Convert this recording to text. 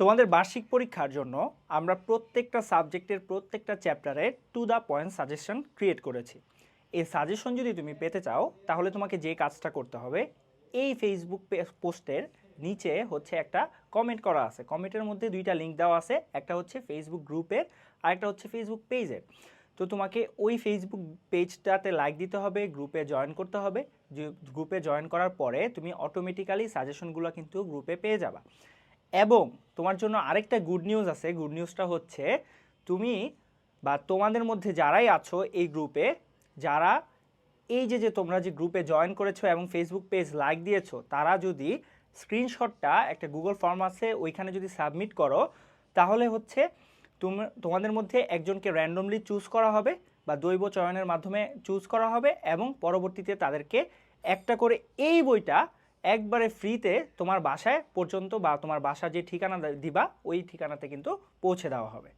তোমাদের বার্ষিক পরীক্ষার জন্য আমরা প্রত্যেকটা সাবজেক্টের প্রত্যেকটা চ্যাপ্টারে to the point suggestion create করেছি। এই সাজেশন যদি তুমি পেতে চাও, তাহলে তোমাকে যে কাজটা করতে হবে, এই ফেসবুক পোস্টের নিচে হচ্ছে একটা কমেন্ট করা আছে। কমেন্টের মধ্যে দুইটা লিঙ্ক দেওয়া আছে, একটা হচ্ছে ফেসবুক গ্রুপের আর একটা হচ্ছে ফেসবুক পেজের তো তোমাকে ওই ফেসবুক পেজটাতে লাইক দিতে হবে গ্রুপে জয়েন করতে হবে। গ্রুপে জয়েন করার পরে তুমি অটোমেটিক্যালি সাজেশনগুলো কিন্তু গ্রুপে পেয়ে যাবা। এবং তোমার জন্য আরেকটা গুড নিউজ আছে। গুড নিউজটা হচ্ছে, তুমি বা তোমাদের মধ্যে যারাই আছো এই গ্রুপে যারা এই যে যে তোমরা যে গ্রুপে জয়েন করেছ এবং ফেসবুক পেজ লাইক দিয়েছ, তারা যদি স্ক্রিনশটটা একটা গুগল ফর্ম আছে, ওইখানে যদি সাবমিট করো, তাহলে হচ্ছে তোম- তোমাদের মধ্যে একজনকে র্যান্ডমলি চুজ করা হবে বা দৈব চয়নের মাধ্যমে চুজ করা হবে এবং পরবর্তীতে তাদেরকে একটা করে এই বইটা একবারে ফ্রিতে তোমার বাসায় পর্যন্ত বা তোমার বাসা যে ঠিকানা দিবা, ওই ঠিকানাতে কিন্তু পৌঁছে দেওয়া হবে।